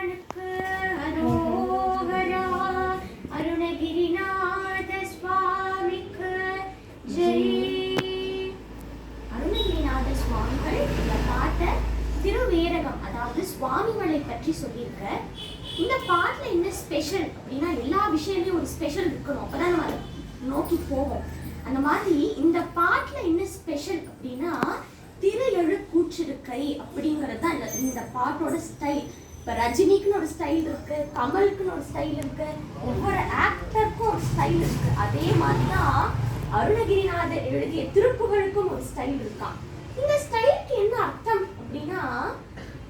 அம்மனுக்கு அரோகரா. அருணகிரிநாத சுவாமிக்கு ஜெய். அருணகிரிநாத சுவாமிகள் இந்த பாட்டை திருவேரகம் அதாவது சுவாமிகளை பற்றி சொல்லியிருக்க. இந்த பாட்டுல என்ன ஸ்பெஷல் அப்படின்னா எல்லா விஷயம்லயும் ஒரு ஸ்பெஷல் இருக்கணும். அப்பதான் நம்ம அதை நோக்கி போவோம். அந்த மாதிரி இந்த பாட்டுல என்ன ஸ்பெஷல் அப்படின்னா திரு எழு கூற்றிருக்கை அப்படிங்கிறது தான் இந்த பாட்டோட ஸ்டைல் ரஜினிக்குன்னு ஒரு ஸ்டைல் இருக்கு கமலுக்குன்னு ஒரு ஸ்டைல் இருக்கு ஒவ்வொரு ஆக்டருக்கும் ஒரு ஸ்டைல் இருக்கு. அதே மாதிரி தான் அருணகிரிநாதர் எழுதிய திருப்புகளுக்கும் ஒரு ஸ்டைல் இருக்கான் இந்த ஸ்டைலுக்கு என்ன அர்த்தம் அப்படின்னா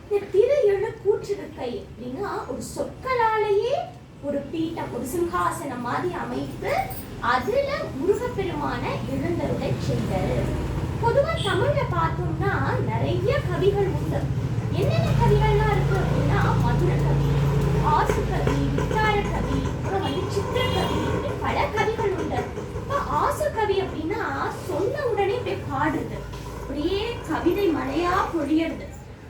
இந்த திரு எழு கூற்றிருக்கை அப்படின்னா ஒரு சொற்களாலேயே ஒரு பீட்டம் ஒரு சிம்ஹாசனம் மாதிரி அமைத்து அதுல முருகப்பெருமான எழுந்தருளை செய்தல் பொதுவா தமிழ்ல பார்த்தோம்னா நிறைய கவிகள் உண்டு. என்னென்ன கவிகள்லாம் இருக்கு அப்படின்னா மதுர கவி ஆசு கவி வித்தார கவி அப்புறம் வந்து சித்திர கவி பல கவிகள் உண்டு. இப்போ ஆசு கவி அப்படின்னா சொன்ன உடனே போய் பாடுறது. அப்படியே கவிதை மழையா பொழியறது.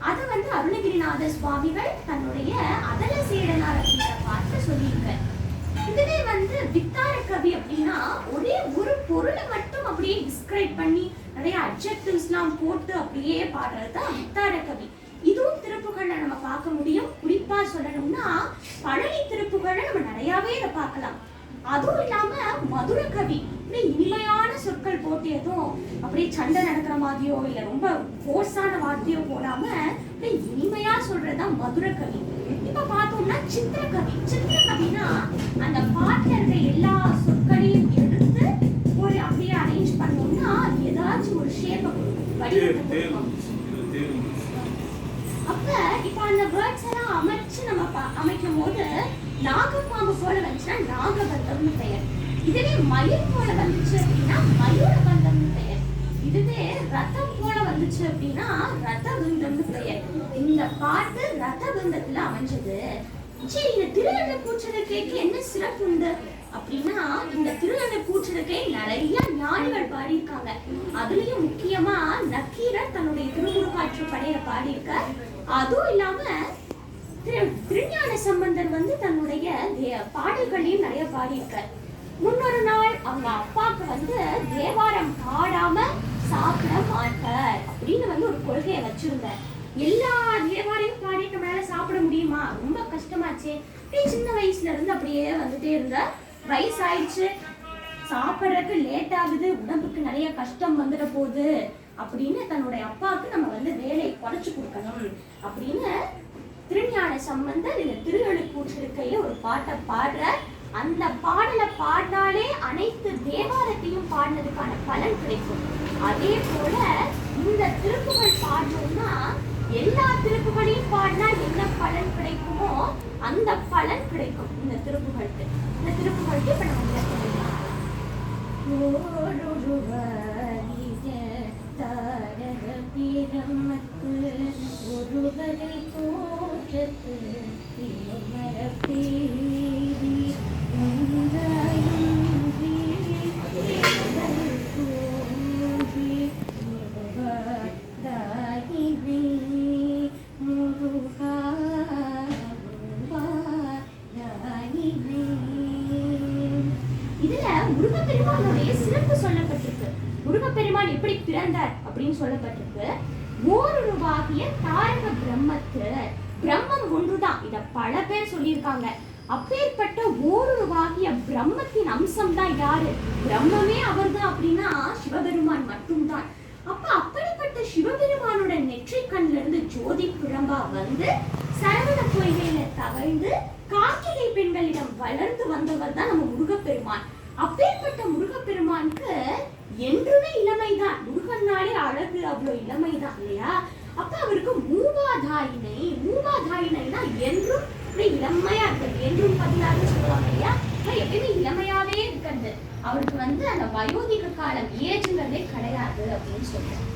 அதை வந்து அருணகிரிநாத சுவாமிகள் தன்னுடைய அதல சேடனார் அப்படின்ற பாட்டு சொல்லியிருக்கார். இதுவே வந்து வித்தார கவி அப்படின்னா ஒரே ஒரு பொருளை மட்டும் அப்படியே டிஸ்கிரைப் பண்ணி நிறைய அப்ஜெக்டிவ்ஸ்லாம் போட்டு அப்படியே பாடுறது தான் வித்தார கவி. இதுவும் திருப்புகள்ல நம்ம பார்க்க முடியும். குறிப்பா சொல்லணும்னா பழனி திருப்புகள்ல நம்ம நிறையாவே இதை பார்க்கலாம். அதுவும் இல்லாம மதுர கவி இனிமையான சொற்கள் போட்டியதும் அப்படியே சண்டை நடக்கிற மாதிரியோ இல்ல ரொம்ப ஃபோர்ஸான வார்த்தையோ போடாம அப்படியே இனிமையா சொல்றதுதான் மதுர கவி. இப்ப பார்த்தோம்னா சித்திர கவி. சித்திர கவினா அந்த பாட்டுல இருக்க எல்லா சொற்களையும் எடுத்து ஒரு அப்படியே அரேஞ்ச் பண்ணோம்னா ஏதாச்சும் ஒரு ஷேப்பை வடிவத்தை தேர் கொடுக்கும் தேர் தேர் அப்ப இப்ப அந்த வேர்ட்ஸ் எல்லாம் அமைச்சு நம்ம ப- அமைக்கும் போது நாகப்பாம்பு போல வந்துச்சுன்னா நாகபந்தம்னு பெயர் இதுவே மயில் போல வந்துச்சு அப்படின்னா மயூரபந்தம்னு பெயர் இதுவே ரதம் போல வந்துச்சு அப்படின்னா ரதபந்தம்னு பெயர். இந்த பாட்டு ரதபந்தத்துல அமைஞ்சது. சரி இந்த திருநெல்லை கூச்சலுக்கைக்கு என்ன சிறப்பு உண்டு? அப்படின்னா இந்த திருநெல்லை கூச்சலுக்கை நிறைய ஞானிகள் பாடியிருக்காங்க. அதுலயும் முக்கியமா நக்கீரர் தன்னுடைய திருமுருகாற்று படையில பாடியிருக்கார். அதுவும் இல்லாம திரு- திருஞான சம்பந்தர் வந்து தன்னுடைய தே- பாடல்களையும் நிறைய பாடியிருக்கார். முன்னொரு நாள் அவங்க அப்பாவுக்கு வந்து தேவாரம் பாடாம சாப்பிட மாட்டார். அப்படின்னு வந்து ஒரு கொள்கையை வச்சிருந்தார். எல்லா தேவாரையும் பாடிட்டு மேலே சாப்பிட முடியுமா? ரொம்ப கஷ்டமாச்சே. அப்படியே சின்ன வயசுல இருந்து அப்படியே வந்துட்டே இருந்தார். வயசாயிடுச்சு. சாப்பிட்றதுக்கு லேட் ஆகுது. உடம்புக்கு நிறைய கஷ்டம் வந்துட போகுது. அப்படின்னு தன்னுடைய அப்பாவுக்கு நம்ம வந்து வேலையை குறைச்சு கொடுக்கணும் அப்படின்னு திருஞான சம்பந்தர் இந்த திருவள்ளுக்கூற்றிருக்கையில ஒரு பாட்டை பாடுற அந்த பாடலை பாடினாலே அனைத்து தேவாரத்தையும் பாடினதுக்கான பலன் கிடைக்கும். அதே போல இந்த திருப்புகள் பாடணும்னா எல்லா திருப்புகளையும் பாடினா என்ன பலன் கிடைக்குமோ அந்த பலன் கிடைக்கும் இந்த திருப்புகளுக்கு. இந்த திருப்புகளுக்கு இப்ப நம்ம ஒருவரை போற்றத்து அப்பேற்பட்ட ஓருருவாகிய பிரம்மத்தின் அம்சம் தான் யாரு? பிரம்மமே அவர்தான் அப்படின்னா சிவபெருமான் மட்டும்தான். அப்ப அப்படிப்பட்ட சிவபெருமானோட நெற்றி கண்ல இருந்து ஜோதி பிழம்பா வந்து சரவண பொய்கையில தவழ்ந்து கார்த்திகை பெண்களிடம் வளர்ந்து வந்தவர் தான் நம்ம முருகப்பெருமான். அப்பேற்பட்ட முருகப்பெருமானுக்கு என்றுமே இளமைதான். முருகன்னாலே அழகு அவ்வளோ இளமைதான் இல்லையா? அப்ப அவருக்கு மூவாதாயினை மூவாதாயினைனா என்றும் இளமையா இருக்கிறது என்றும் பதிலாக சொல்லுவாங்க இல்லையா? எப்பயுமே இளமையாவே இருக்கிறது. அவருக்கு வந்து அந்த வயோதிக காலம் ஏஜுங்கிறதே கிடையாது அப்படின்னு சொல்றேன்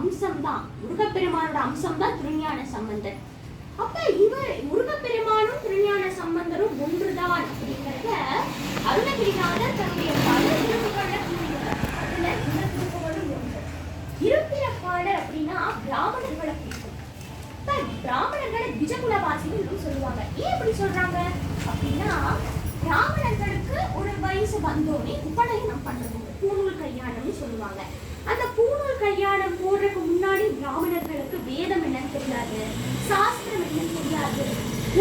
அம்சம் தான் முருகப்பெருமானோட அம்சம் தான் திருஞான சம்பந்தர். அப்ப இவர் முருகப்பெருமானும் திருஞான சம்பந்தரும் ஒன்றுதான் அப்படிங்கறத அருணகிரிநாதர் தன்னுடைய பல திருப்புகள்ல அதுல இந்த திருப்புகளும் ஒன்று. இருப்பிறப்பாளர் அப்படின்னா பிராமணர்களை குறிக்கும். பிராமணர்களை திஜகுலவாசிகள் சொல்லுவாங்க. ஏன் இப்படி சொல்றாங்க? அப்படின்னா பிராமணர்களுக்கு ஒரு வயசு வந்தோடனே உபநயனம் பண்றது பூநூல் பூணூல் கல்யாணம்னு சொல்லுவாங்க. அந்த பூணூல் கல்யாணம் போடுறதுக்கு முன்னாடி பிராமணர்களுக்கு வேதம் என்னன்னு தெரியாது சாஸ்திரம் என்னன்னு தெரியாது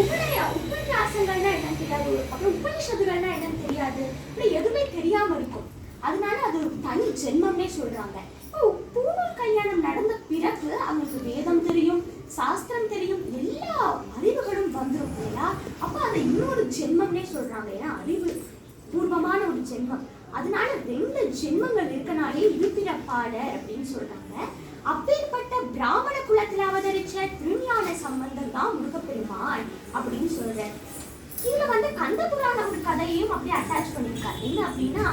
உபநய உபன்யாசங்கள்னா என்னன்னு தெரியாது அப்புறம் உபனிஷத்துகள்னா என்னன்னு தெரியாது இப்படி எதுவுமே தெரியாம இருக்கும். அதனால அது ஒரு தனி ஜென்மம்னே சொல்றாங்க. இப்போ கல்யாணம் நடந்த பிறகு அவங்களுக்கு வேதம் தெரியும் சாஸ்திரம் தெரியும் எல்லா அறிவுகளும் வந்துடும் இல்லையா? அப்ப அதை இன்னொரு ஜென்மம்னே சொல்றாங்க. ஏன்னா அறிவு பூர்வமான ஒரு ஜென்மம். அதனால ரெண்டு ஜென்மங்கள் இருக்கனாலே இருப்பிறப்பாளர் அப்படின்னு சொல்றாங்க. அப்பேற்பட்ட பிராமண குலத்துல அவதரிச்ச திருஞான சம்பந்தம் தான் முருகப்பெருமான் அப்படின்னு சொல்றாரு. இதுல வந்து கந்த புராண ஒரு கதையையும் அப்படியே அட்டாச் பண்ணியிருக்காரு. என்ன அப்படின்னா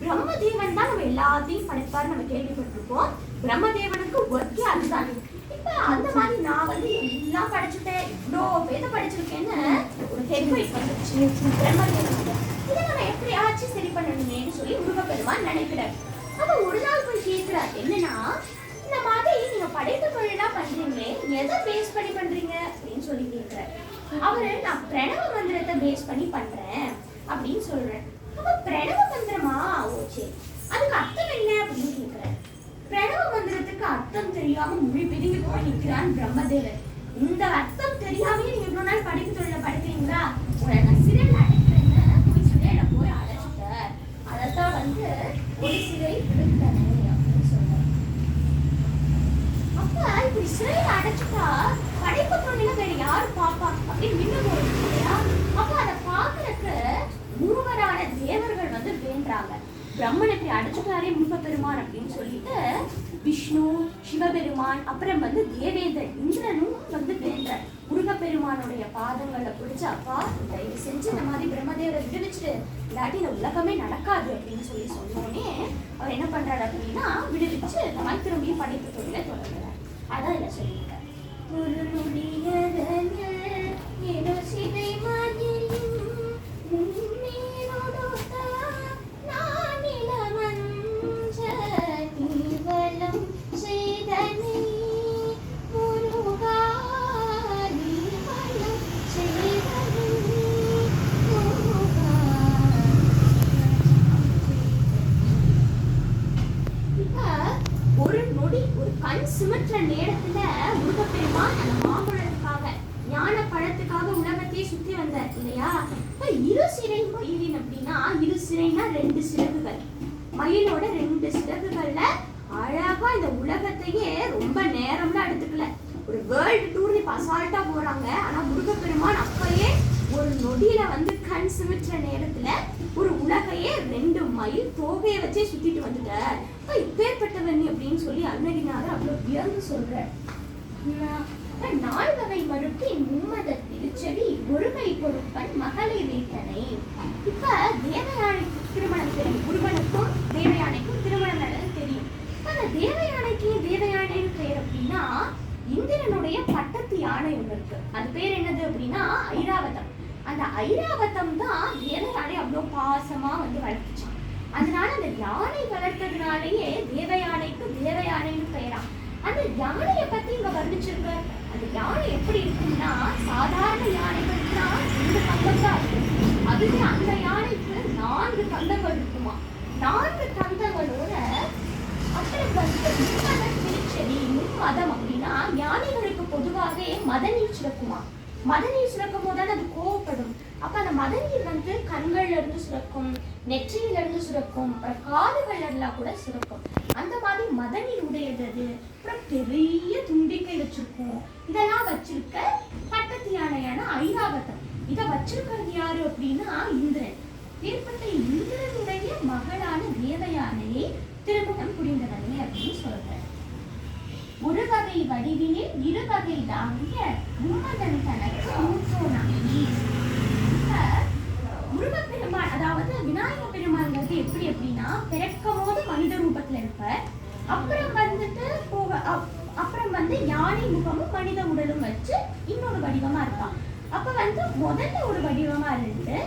பிரம்மதேவன் தான் நம்ம எல்லாத்தையும் படைப்பாரு நம்ம கேள்விப்பட்டிருக்கோம் பிரம்மதேவனுக்கு ஒர்க்கே அதுதான். இப்ப அந்த மாதிரி நான் வந்து எல்லாம் படிச்சுட்டேன் இவ்வளோ பேத படிச்சிருக்கேன்னு ஒரு ஹெட்வைட் வந்துருச்சு. பிரம்மதேவன் இதை நம்ம எப்படியாச்சும் சரி பண்ணணுமே சொல்லி முருகப்பெருமான் நினைக்கிறார். அப்ப ஒரு நாள் போய் கேட்கிறார் என்னன்னா இந்த மாதிரி நீங்க படைப்பு தொழிலா பண்றீங்களே எதை பேஸ் பண்ணி பண்றீங்க? அப்படின்னு சொல்லி கேட்கிறார். அவரு நான் பிரணவ மந்திரத்தை பேஸ் பண்ணி பண்றேன் அப்படின்னு சொல்றேன் அப்ப பிரணவ மந்திரமா? ஓ சரி. அதுக்கு அர்த்தம் என்ன அப்படின்னு கேட்கிறார். பிரணவ மந்திரத்துக்கு அர்த்தம் தெரியாம மொழி பிரிஞ்சு போய் நிற்கிறான் பிரம்மதேவர். இந்த அர்த்தம் தெரியாமே நீங்க இவ்வளவு நாள் படிப்பு தொழில படிக்கிறீங்களா உங்களை நான் சிறையில் அடைக்கிறேன்னு போய் சிறையில போய் அடைச்சிட்ட அதைத்தான் வந்து ஒரு சிறை விடுத்தனை அப்படின்னு சொல்றாரு அப்ப இப்படி சிறையில அடைச்சிட்டா படைப்பு தொழில வேற யாரு பாப்பா அப்படின்னு விண்ணு இல்லையா அப்ப அதை பாக்குறதுக்கு மூவரான தேவர்கள் வந்து வேண்டாங்க பிரம்மன் இப்படி அடைச்சிட்டாரே முருகப்பெருமான் அப்படின்னு சொல்லிட்டு விஷ்ணு சிவபெருமான் அப்புறம் வந்து தேவேந்தர் இந்திரனும் வந்து வேண்டார் முருகப்பெருமானுடைய பாதங்களை பிடிச்சு அப்பா தயவு செஞ்சு இந்த மாதிரி பிரம்மதேவரை விடுவிச்சுட்டு இல்லாட்டி இந்த உலகமே நடக்காது அப்படின்னு அப்படின்னு சொல்லி சொன்னோடனே அவர் என்ன பண்ணுறாரு அப்படின்னா விடுவிச்சு இந்த மாதிரி திரும்பி படிப்பு தொழிலை தொடங்குறார். அதான் இதை சொல்லியிருக்காரு. ஒரு நொடியதனில் ஏதோ சிதை மாதிரியும் மயிலோட ரெண்டு சிறகுகள்ல அழகா இந்த உலகத்தையே ரொம்ப நேரம்லாம் எடுத்துக்கல. ஒரு வேர்ல்டு டூர் இப்ப அசால்ட்டா போறாங்க. ஆனா முருகப்பெருமான் அப்பயே ஒரு நொடியில வந்து கண் சிமிட்டுற நேரத்துல ஒரு உலகையே ரெண்டு மைல் தோகையை வச்சே சுத்திட்டு வந்துட்டார். இப்ப இப்பேற்பட்டவன் அப்படின்னு சொல்லி அருணகிரிநாதர் அவ்வளவு வியந்து சொல்ற நால் வகை மறுப்பின் மும்மத செடி ஒருமை பொறுப்பன் மகளை வீட்டனை இப்ப தேவயானைக்கு திருமணம் தெரியும். முருகனுக்கும் தேவயானைக்கும் திருமணம் நடந்தது தெரியும். இப்ப அந்த தேவயானைக்கு தேவயானைன்னு பேர் அப்படின்னா இந்திரனுடைய பட்டத்து யானை ஒன்று இருக்கு. அது பேர் என்னது அப்படின்னா ஐராவதம். அந்த ஐராவதம் தான் தேவயானை அவ்வளோ பாசமா வந்து வளர்த்துச்சான் அதனால அந்த யானை வளர்த்ததுனாலேயே தேவயானைக்கு தேவயானைன்னு பெயரான் அந்த யானையை பத்தி இங்க வர்ணிச்சிருக்க? அந்த யானை எப்படி இருக்கும்னா சாதாரண யானைகள்னா ரெண்டு தந்தம் தான் இருக்கும். அதுவே அந்த யானைக்கு நான்கு தந்தங்கள் இருக்குமா? நான்கு தந்தங்களோட அப்புறம் வந்து திருச்செடி மதம் அப்படின்னா யானைகளுக்கு பொதுவாகவே மதநீர் சுரக்குமா? மதநீர் சுரக்கும் போது அது கோவப்படும். அப்ப அந்த மதநீர் வந்து கண்கள்ல இருந்து சுரக்கும் நெற்றியில இருந்து சுரக்கும் அப்புறம் காதுகள்ல கூட சுரக்கும். அந்த மாதிரி மதநீர் உடையது. அது. அப்புறம் பெரிய தும்பிக்கை வச்சிருக்கோம். இதெல்லாம் வச்சிருக்க பட்டத்து யானையான ஐராவதம். இதை வச்சிருக்கிறது யாரு அப்படின்னா இந்திரன். ஏற்பட்ட இந்திரனுடைய மகளான தேவயானையை திருமணம் புரிந்தவனே அப்படின்னு சொல்றேன் ஒரு வகை வடிவினில் இரு வகை தாங்கிய மும்மதன் தனக்கு மூத்தோனாகி முருகப்பெருமான் அதாவது விநாயக பெருமான்ங்கிறது எப்படி அப்படின்னா பிறக்கும் போது மனித ரூபத்துல இருப்பார். அப்புறம் வந்துட்டு போக அப்- அப்புறம் வந்து யானை முகமும் மனித உடலும் வச்சு இன்னொரு வடிவமா இருப்பான். அப்ப வந்து முதல்ல ஒரு வடிவமா இருந்து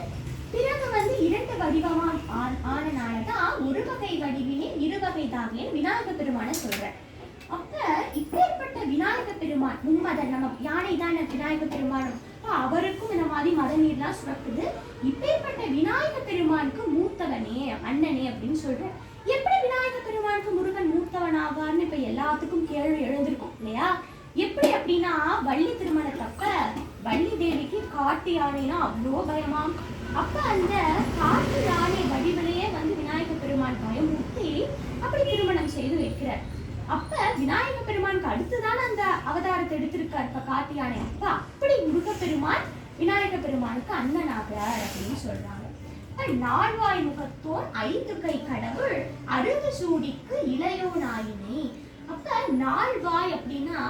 பிறகு வந்து இரண்டு வடிவமா ஆ- ஆனனாலதான் ஒரு வகை வடிவிலே இரு வகை தாகிய விநாயக பெருமான சொல்றேன் அப்ப இப்பேற்பட்ட விநாயக பெருமான் மும்மதன் நம்ம யானை தான் விநாயக பெருமானும் அவருக்கும் இந்த மாதிரி மத நீர்லாம் சுரக்குது. இப்பேற்பட்ட விநாயக பெருமானுக்கு மூத்தவனே அண்ணனே அப்படின்னு சொல்றேன் எப்படி விநாயக பெருமானுக்கு முருகன் மூத்தவன் ஆகார்னு இப்ப எல்லாத்துக்கும் கேள்வி எழுந்திருக்கும் இல்லையா? எப்படி அப்படின்னா வள்ளி திருமணத்தப்ப வள்ளி தேவிக்கு காட்டு யானைனா அவ்வளோ பயமா? அப்ப அந்த காட்டு யானை வடிவிலேயே வந்து விநாயக பெருமான் பயமுறுத்தி அப்படி திருமணம் செய்து வைக்கிறார். அப்ப விநாயக பெருமானுக்கு அடுத்துதான் அந்த அவதாரத்தை எடுத்திருக்கார். இப்ப காட்டு அப்ப அப்படி முருகப்பெருமான் விநாயக பெருமானுக்கு அண்ணனாகிறார் அப்படின்னு சொல்றாங்க. நால்வாய் முகத்தோன் ஐந்து கை கடவுள் அருகு சூடிக்கு இளையோனாயினை அப்ப நால்வாய் அப்படின்னா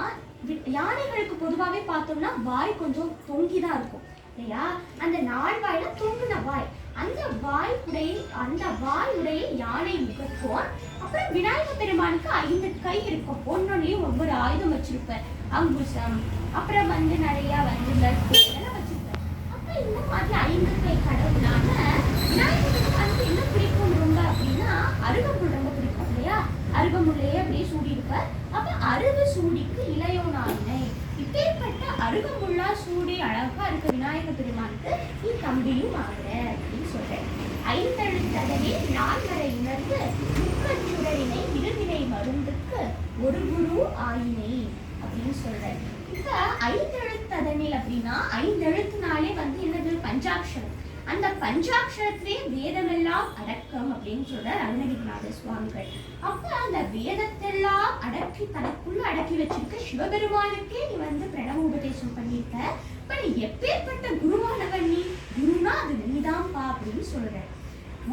யானைகளுக்கு பொதுவாகவே பார்த்தோம்னா வாய் கொஞ்சம் தொங்கிதான் இருக்கும். இல்லையா? அந்த நால்வாய்னா தொங்குன வாய். அந்த வாய் உடைய அந்த வாய் உடைய யானை முகத்தோன் அப்புறம் விநாயக பெருமானுக்கு ஐந்து கை இருக்கும். ஒன்னொன்னையும் ஒவ்வொரு ஆயுதம் வச்சிருப்பார். அங்குசம் அப்புறம் வந்து நிறைய வந்து இதெல்லாம் வச்சிருப்பார். அப்ப இந்த மாதிரி ஐந்து கை கடவுளான விநாயக பெருமானுக்கு என்ன பிடிக்கும் ரொம்ப அப்படின்னா அருகம்புல் ரொம்ப பிடிக்கும் இல்லையா? அருகம்புல்லையே அப்படியே சூடி இருப்பார் அப்ப அருகு சூடிக்கு இளையோனாயினை அருகம்புல்லா சூடி அழகா இருக்க விநாயகர் பெருமானுக்கு நீ தம்பியும் ஆகுற அப்படின்னு சொல்றேன். ஐந்தழுத்தடவே நான்கரை உணர்ந்து முக்கச்சுடரினை இருவினை மருந்துக்கு ஒரு குரு ஆயினை அப்படின்னு சொல்றேன். இப்ப ஐந்தெழுத்ததனில் அப்படின்னா ஐந்தெழுத்துனாலே வந்து என்னது? பஞ்சாட்சரம். அந்த பஞ்சாட்சரத்திலே வேதமெல்லாம் அடக்கம் அப்படின்னு சொல்றார் அருணகிரிநாத சுவாமிகள். அப்ப அந்த வேதத்தெல்லாம் அடக்கி தனக்குள்ள அடக்கி வச்சிருக்க சிவபெருமானுக்கே நீ வந்து பிரணவ உபதேசம் பண்ணியிருக்க. இப்ப நீ எப்பேற்பட்ட குருவானவன் நீ? குருனா அது நீதான்பா அப்படின்னு சொல்ற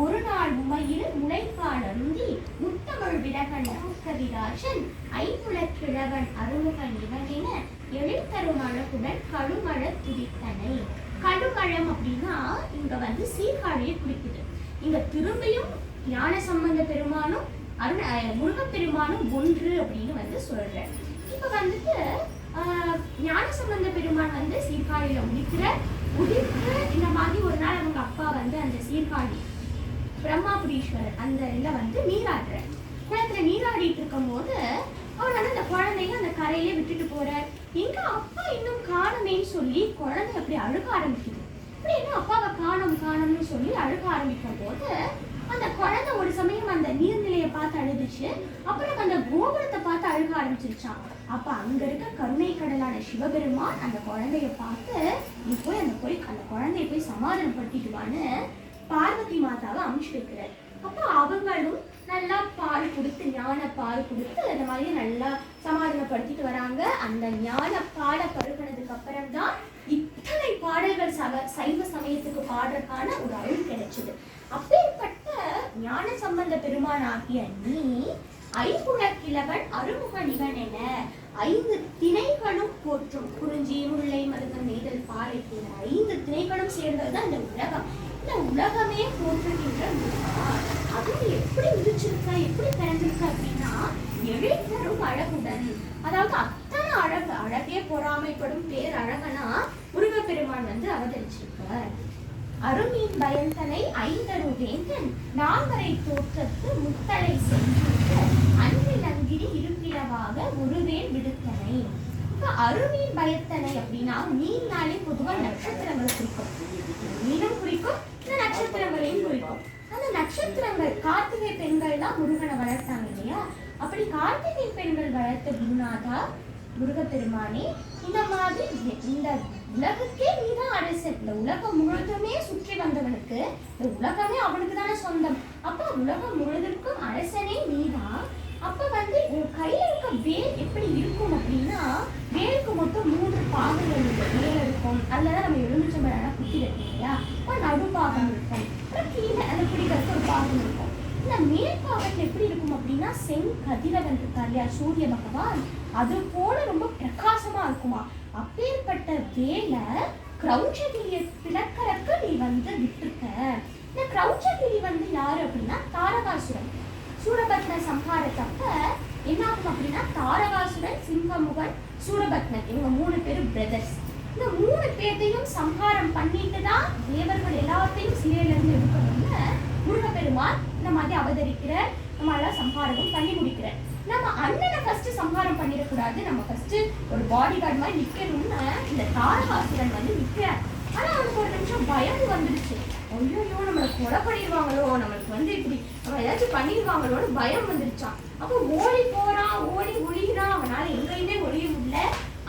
ஒரு நாள் உமையில் முளைப்பால் அருந்தி முத்தமிழ் விலகன் கவிராஜன் ஐம்புலக் கிழவன் அருமுகன் இவனென எழுத்தரும் அழகுடன் கழுமழ துடித்தனை கடுகளம் அப்படின்னா இங்க வந்து சீர்காழியை குறிக்குது. இங்க திரும்பியும் ஞான சம்பந்த பெருமானும் அருண அஹ் முருகப்பெருமானும் ஒன்று அப்படின்னு வந்து சொல்றேன். இப்ப வந்துட்டு ஞான சம்பந்த பெருமான் வந்து சீர்காழியில உதிக்கிற உதித்து இந்த மாதிரி ஒரு நாள் அவங்க அப்பா வந்து அந்த சீர்காழி பிரம்மாபுரீஸ்வரர் அந்த இதில் வந்து நீராடுற குளத்துல நீராடிட்டு இருக்கும்போது அவர் வந்து அந்த குழந்தைய அந்த கரையிலே விட்டுட்டு போறார். எங்க அப்பா இன்னும் அப்படின்னு சொல்லி குழந்தை அப்படி அழுக ஆரம்பிக்குது. அப்படின்னு அப்பாவை காணும் காணோம்னு சொல்லி அழுக ஆரம்பிக்கும் போது அந்த குழந்தை ஒரு சமயம் அந்த நீர்நிலையை பார்த்து அழுதுச்சு. அப்புறம் அந்த கோபுரத்தை பார்த்து அழுக ஆரம்பிச்சிருச்சான் அப்ப அங்க இருக்க கருணை கடலான சிவபெருமான் அந்த குழந்தைய பார்த்து நீ போய் அந்த போய் அந்த குழந்தைய போய் சமாதானப்படுத்திட்டு வான்னு பார்வதி மாதாவை அனுப்பிச்சு வைக்கிறார். அப்போ அவங்களும் நல்லா பால் கொடுத்து ஞான பால் கொடுத்து அந்த மாதிரி நல்லா சமாதானப்படுத்திட்டு வராங்க. அந்த ஞான பாட பருகினதுக்கு அப்புறம் தான் இத்தனை பாடல்கள் சவ சைவ சமயத்துக்கு பாடுறதுக்கான ஒரு அருள் கிடைச்சது. அப்பேற்பட்ட ஞான சம்பந்த பெருமான் ஆகிய நீ ஐம்புலக்கிழவன் அருமுக நிகன் என ஐந்து திணைகளும் போற்றும். குறிஞ்சி முல்லை மருதம் நெய்தல் பாறை போன்ற ஐந்து திணைகளும் சேர்ந்ததுதான் இந்த உலகம். இந்த உலகமே போற்றுகின்ற முருகா அதுவும் எப்படி உதிச்சிருக்க எப்படி பிறந்திருக்க அப்படின்னா எழுத்தரும் அழகுடன். அதாவது அத்தனை அழகு அழகே பொறாமைப்படும் பேர் அழகனா முருகப்பெருமான் வந்து அவதரிச்சிருக்கார். அருமீன் பயந்தனை ஐந்தரு வேந்தன் நான்கரை தோற்றத்து முத்தலை சென்று அன்பிலங்கிரி இருப்பிடவாக ஒருவேன் விடுத்தனை. அருமீன் பயத்தனை அப்படின்னா மீன்னாலே பொதுவா நட்சத்திரங்களை குறிக்கும். மீனும் குறிக்கும் இந்த நட்சத்திரங்களையும் குறிக்கும். பெண்கள் தான் முருகனை வளர்த்தாங்க இல்லையா? அப்படி கார்த்திகை பெண்கள் வளர்த்த குருநாதா முருகப்பெருமானே இந்த மாதிரி இந்த உலகுக்கே நீதான் அரசன். இந்த உலகம் முழுதுமே சுற்றி வந்தவனுக்கு இந்த உலகமே அவனுக்கு தானே சொந்தம். அப்ப உலகம் முழுவதற்கும் அரசனே நீதான். அப்ப வந்து உன் கையில இருக்க வேல் எப்படி இருக்கும் அப்படின்னா வேலுக்கு மொத்தம் மூன்று பாகங்கள் இருக்கும் மேல இருக்கும் அதுலதான் நம்ம எலுமிச்சம்பழம் குத்தி வைப்போம் இல்லையா? அப்ப நடுப்பாகம் இருக்கும். அப்புறம் கீழே அந்த பிடிக்கிறதுக்கு ஒரு பாகம் இருக்கும். இந்த மேற்பாகத்துல எப்படி இருக்கும் அப்படின்னா செங்கதிரவன் இருக்கார் இல்லையா சூரிய பகவான்? அது போல ரொம்ப பிரகாசமா இருக்குமா? அப்பேற்பட்ட வேலை கிரௌச்சகிரியை பிளக்கறக்கு நீ வந்து விட்டுருக்க. இந்த கிரௌச்சகிரி வந்து யாரு அப்படின்னா தாரகாசுரன். சூரபத்ன சம்ஹாரத்தப்ப என்ன ஆகும் அப்படின்னா தாரகாசுரன் சிங்கமுகன் சூரபத்னன் இவங்க மூணு பேரும் பிரதர்ஸ் இந்த மூணு பேர்த்தையும் சம்ஹாரம் பண்ணிட்டு தான் தேவர்கள் எல்லாத்தையும் சிறையில இருந்து எடுக்கணும்னு முருகப்பெருமான் இந்த மாதிரி அவதரிக்கிற நம்ம எல்லாம் சம்ஹாரமும் பண்ணி முடிக்கிற. நம்ம அண்ணனை ஃபர்ஸ்ட் சம்ஹாரம் பண்ணிடக்கூடாது நம்ம ஃபர்ஸ்ட் ஒரு பாடி கார்டு மாதிரி நிக்கணும்னு இந்த தாரகாசுரன் வந்து நிக்கிறார். ஆனா அவனுக்கு ஒரு நிமிஷம் பயம் வந்துடுச்சு. ஐயோ நம்மளை கொலை பண்ணிடுவாங்களோ? நம்மளுக்கு வந்து இப்படி நம்ம ஏதாச்சும் பண்ணிடுவாங்களோன்னு பயம் வந்துருச்சான் அப்போ ஓடி போறான் ஓடி ஒளிகிறான் அவனால எங்கேயுமே ஒளிய முடியல.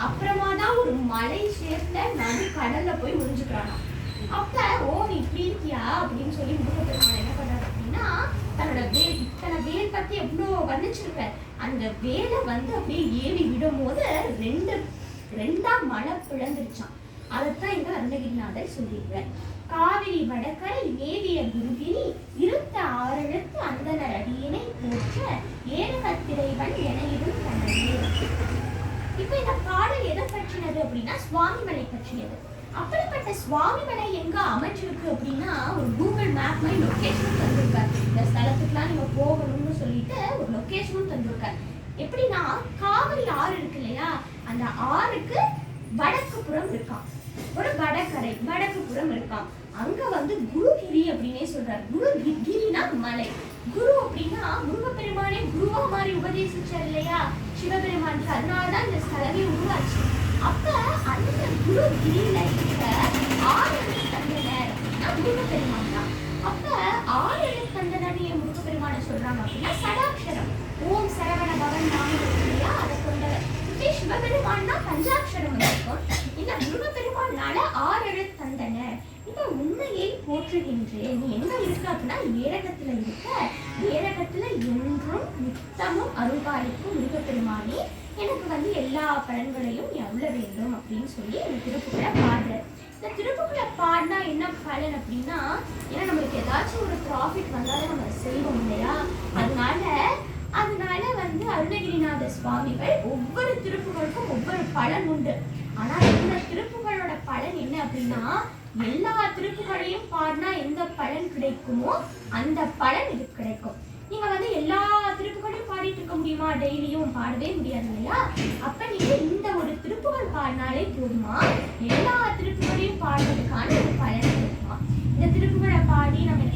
அப்புறமா தான் ஒரு மலை ஷேப்ல நடு கடல்ல போய் முடிஞ்சுக்கிறானா அப்ப ஓ நீ இப்படி இருக்கியா? அப்படின்னு சொல்லி முருகப்பெருமான் என்ன பண்றாரு? அப்படின்னா தன்னோட வேல் இத்தனை வேல் பத்தி எவ்வளோ வர்ணிச்சிருக்க அந்த வேலை வந்து அப்படியே ஏறி விடும் போது ரெண்டு ரெண்டா மழை பிளந்துருச்சான் அதைத்தான் இங்க அருணகிரிநாதர் சொல்லியிருக்கார் காவிரி வடக்கரை ஏவிய குருகிரி இருத்த ஆறெழுத்து அந்தனர் அடியினை போற்ற ஏழகத்திரைவன் எனையிடும் தன்னையே இப்ப இந்த பாடல் எதை பற்றினது அப்படின்னா சுவாமிமலை பற்றியது. அப்படிப்பட்ட சுவாமிமலை எங்க அமைஞ்சிருக்கு அப்படின்னா ஒரு கூகுள் மேப் மாதிரி லொக்கேஷனும் தந்திருக்காரு. இந்த ஸ்தலத்துக்குலாம் நீங்க போகணும்னு சொல்லிட்டு ஒரு லொக்கேஷனும் தந்திருக்காரு. எப்படின்னா காவிரி ஆறு இருக்கு இல்லையா? அந்த ஆறுக்கு வடக்கு புறம் இருக்கான் ஒரு வடகரை வடக்கு புறம் இருக்கான் அங்க வந்து குருகிரி அப்படின்னே சொல்றாரு. குரு கிரினா மலை. குரு அப்படின்னா முருகப்பெருமானே குருவா மாதிரி உபதேசிச்சார் இல்லையா? சிவபெருமானுக்கு அதனாலதான் இந்த ஸ்தலமே உருவாச்சு. அப்ப அந்த குரு கிரியில முருகப்பெருமானை அப்படின்னா சடாட்சரம் ஓம் சரவண பவன் நாமம் இல்லையா அதை கொண்டவர் இதே சிவபெருமான்னா பஞ்சாட்சரம் இருக்கும் இந்த முருகப்பெருமானால ஆறு தந்தன। இப்ப உண்மையை போற்றுகின்றேன். நீ எங்க இருக்க அப்படின்னா ஏரகத்துல இருக்க. ஏரகத்துல என்றும் நித்தமும் அருள்பாலிக்கும் முருகப்பெருமானே எனக்கு வந்து எல்லா பலன்களையும் எவ்வளவு வேண்டும் அப்படின்னு சொல்லி இந்த திருப்புகளை பாடுறார் இந்த திருப்புகளை பாடினா என்ன பலன் அப்படின்னா ஏன்னா நம்மளுக்கு ஏதாச்சும் ஒரு ப்ராஃபிட் வந்தாலும் நம்ம செய்வோம் இல்லையா? அதனால அதனால வந்து அருணகிரிநாத சுவாமிகள் ஒவ்வொரு திருப்புகளுக்கும் ஒவ்வொரு பலன் உண்டு. ஆனா இந்த திருப்புகளோட பலன் என்ன அப்படின்னா எல்லா திருப்புகளையும் பாடினா எந்த பலன் கிடைக்குமோ அந்த பலன் இது கிடைக்கும். நீங்க வந்து எல்லா திருப்புகளையும் பாடிட்டு இருக்க முடியுமா? டெய்லியும் பாடவே முடியாது இல்லையா? அப்ப நீங்க இந்த திருப்புகள் பாடினாலே போதுமா? எல்லா திருப்புகளையும் பாடுறதுக்கான ஒரு பலன் இருக்குமா? இந்த திருப்புகளை பாடி நம்ம